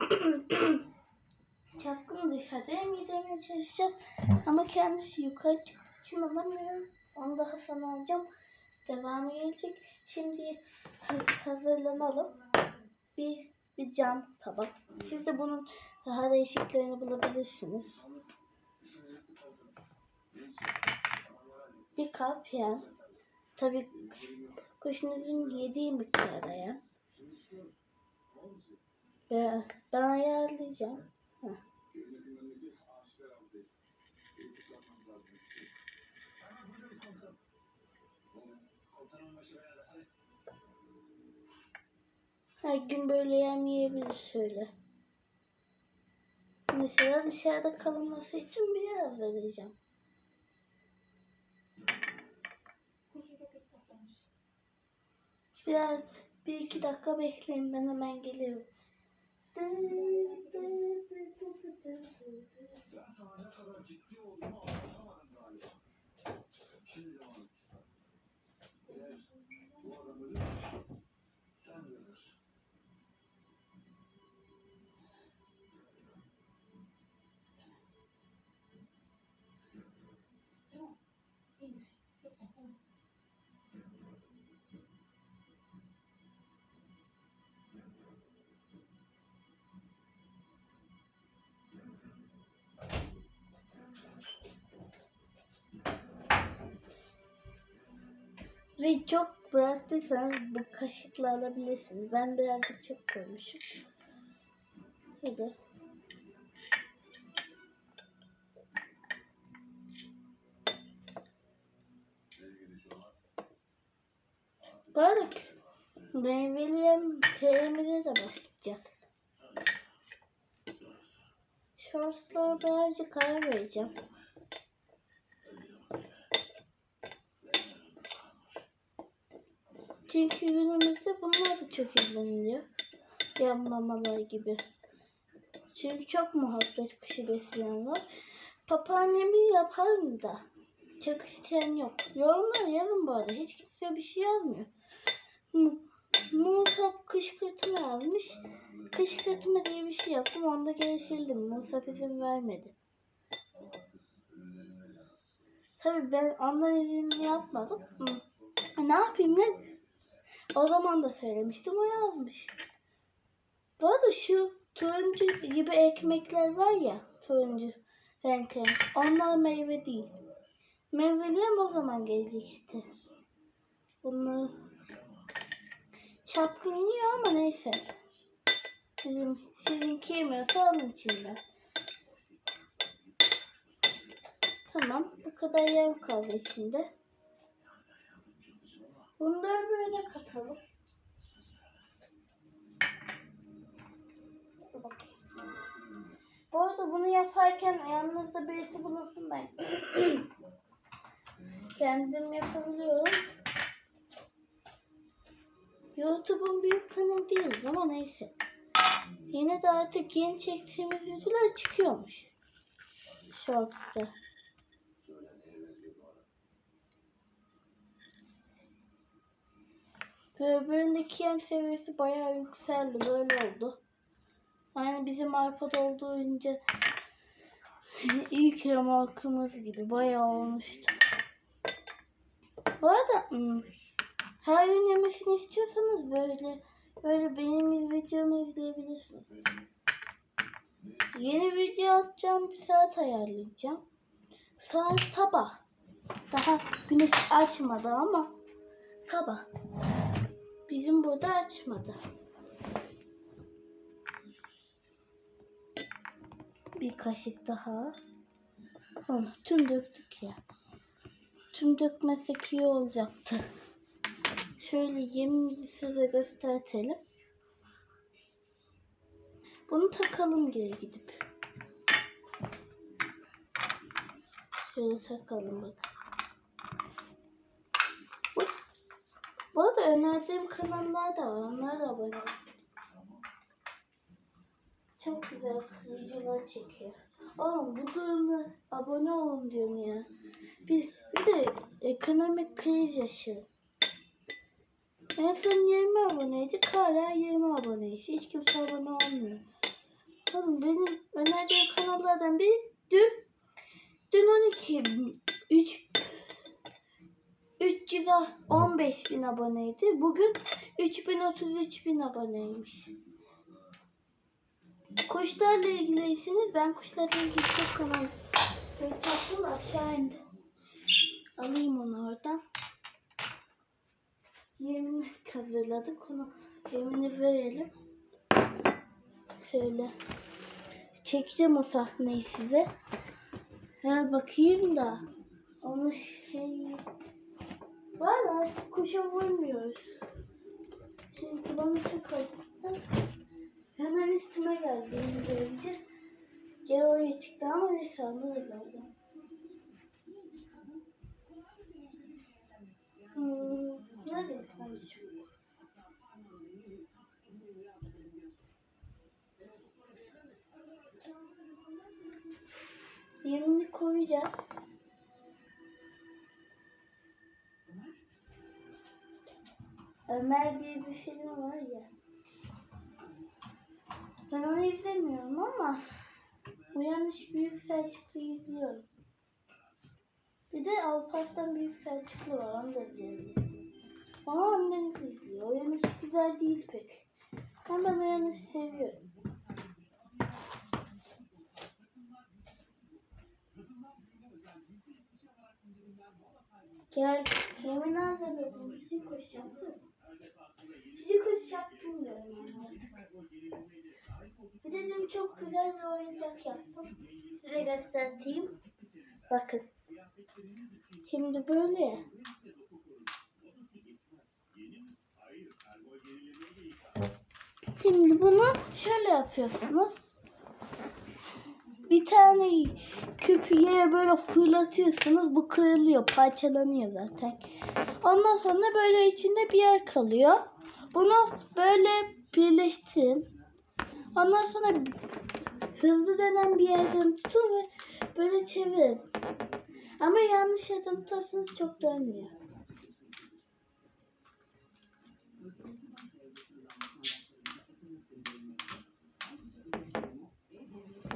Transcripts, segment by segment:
Çapkın dışarıya gidemeye çalışacağım. Ama kendisi yukarı çıktı. Şimdi alamıyorum. Onu daha sonra alacağım. Devamı gelecek. Şimdi ha- hazırlanalım. Bir, bir cam tabak. Siz de bunun daha değişiklerini bulabilirsiniz. Bir kap yani. Tabii kuşunuzun yediği miktarda ya. Ve ben ayarlayacağım. Her gün böyle yemeyebilir şöyle. Mesela dışarıda kalınması için biraz vereceğim. Biraz bir iki dakika bekleyin ben hemen geliyorum. Ben sana ne kadar ciddi olduğumu anlatamadım galiba. Şimdi devam et. Ve çok bıraktıysanız bu kaşıkla alabilirsiniz. Ben birazcık çok koymuşum. Hadi. Bak. Meyveli terimine de başlayacağız. Shorts'la birazcık ara vereceğim. Çünkü günümüzde bunlar da çok izleniliyor. Yanmamalar gibi. Çünkü çok muhabbet kuşu besleyen var. Papağanemi yaparım da. Çok isteyen yok. Yorumlar yazın bu arada. Hiç kimse bir şey yazmıyor. Mu Musa kışkırtma yazmış. Kışkırtma diye bir şey yaptım. Onu da geri sildim. Musa izin vermedi. Tabii ben ondan izinli yapmadım. Ne yapayım lan? O zaman da söylemiştim o yazmış. Bu arada şu turuncu gibi ekmekler var ya turuncu renk. Onlar meyve değil. Meyveli ama o zaman gelecek işte. Bunları çapkın yiyor ama neyse. Sizin, sizinki yemiyorsa alın içinden. Tamam. Bu kadar yem kaldı içinde. Bunları böyle katalım. Bu arada bunu yaparken yanınızda birisi bulunsun ben. Kendim yapabiliyorum. YouTube'un büyük kanalı değiliz ama neyse. Yine de artık yeni çektiğimiz videolar çıkıyormuş. Shorts'ta. Öbüründeki yem seviyesi bayağı yükseldi. Böyle oldu. Yani bizim arpada olduğunca ilk yem halkımız gibi bayağı olmuştu. Bu arada hmm, her gün yemesini istiyorsanız böyle böyle benim videomu izleyebilirsiniz. Yeni video atacağım bir saat ayarlayacağım. Saat sabah. Daha güneş açmadı ama sabah. Bizim burada açmadı. Bir kaşık daha. Oh, tüm döktük ya. Tüm dökmesek iyi olacaktı. Şöyle yemin size göstertelim. Bunu takalım geri gidip. Şöyle takalım bak. Uy. Bu arada önerdiğim kanallar da var. Onlara da abone. Çok güzel videolar çekiyor. Oğlum bu durumda abone olun diyorum ya. Bir, bir de ekonomik kriz yaşıyor. En son 20 aboneydik hala 20 aboneyiz. Hiç kimse abone olmuyor. kanallardan biri dün dün 12 3 315 bin aboneydi. Bugün 3033 bin aboneymiş. Kuşlarla ilgiliyseniz ben kuşlarla ilgili çok kanal tatlım aşağı indi. Alayım onu oradan. Yemin hazırladık onu. Yemini verelim. Şöyle. Çekeceğim o sahneyi size. Ha bakayım da. Onu şey... Valla kuşa vurmuyoruz. Bana çok acıttı. Hemen üstüme geldi görünce. Geri oraya çıktı ama neyse anladım. Hmm, nerede kalmışım? Yemini koyacağız. Ömer diye bir film var ya. Ben onu izlemiyorum ama Uyanış Büyük Selçuklu izliyorum. Bir de Alparslan Büyük Selçuklu var onu da izliyorum. Ama annemiz izliyor. Uyanış güzel değil pek. Ama ben Uyanış'ı seviyorum. Gel, yemin ederim sizi koşacaktım. Koşacaktım diyorum yani. Bir de dün çok güzel bir oyuncak yaptım. Size göstereyim. Bakın. Şimdi böyle ya. Şimdi bunu şöyle yapıyorsunuz. Bir tane küpü yere böyle fırlatıyorsunuz. Bu kırılıyor, parçalanıyor zaten. Ondan sonra böyle içinde bir yer kalıyor. Bunu böyle birleştirin. Ondan sonra hızlı dönen bir yerden tutun ve böyle çevirin. Ama yanlış yerden tutarsanız çok dönmüyor.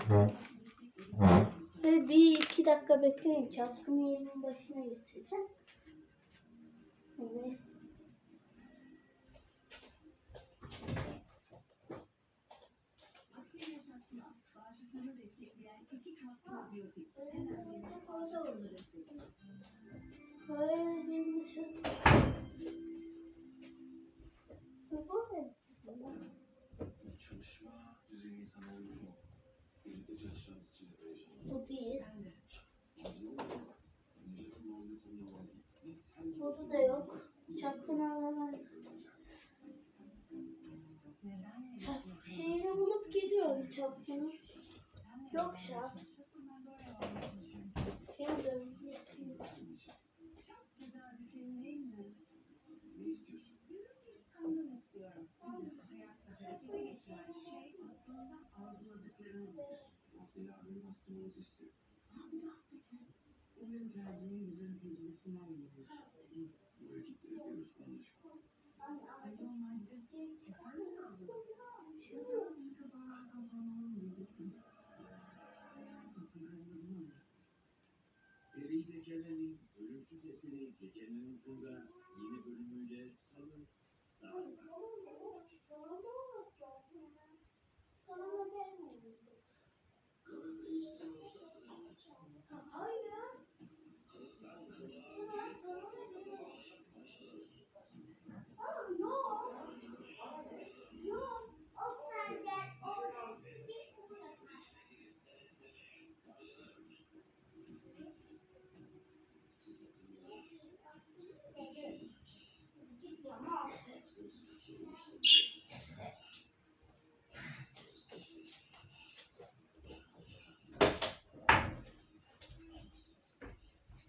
İki dakika bekleyin. Çapkını yerinin başına getireceğim. Evet. Burada da yok. Çapkını alamaz. Şeyini bulup geliyorum çapkını. Yok abinin bastırmanızı istiyor. Bu Peri Geceler'in ölümsüz eseri Gecenin Ucunda yeni bölümüyle Salı Star'da. Bir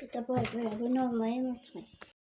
picked up like that. I don't know my name, me.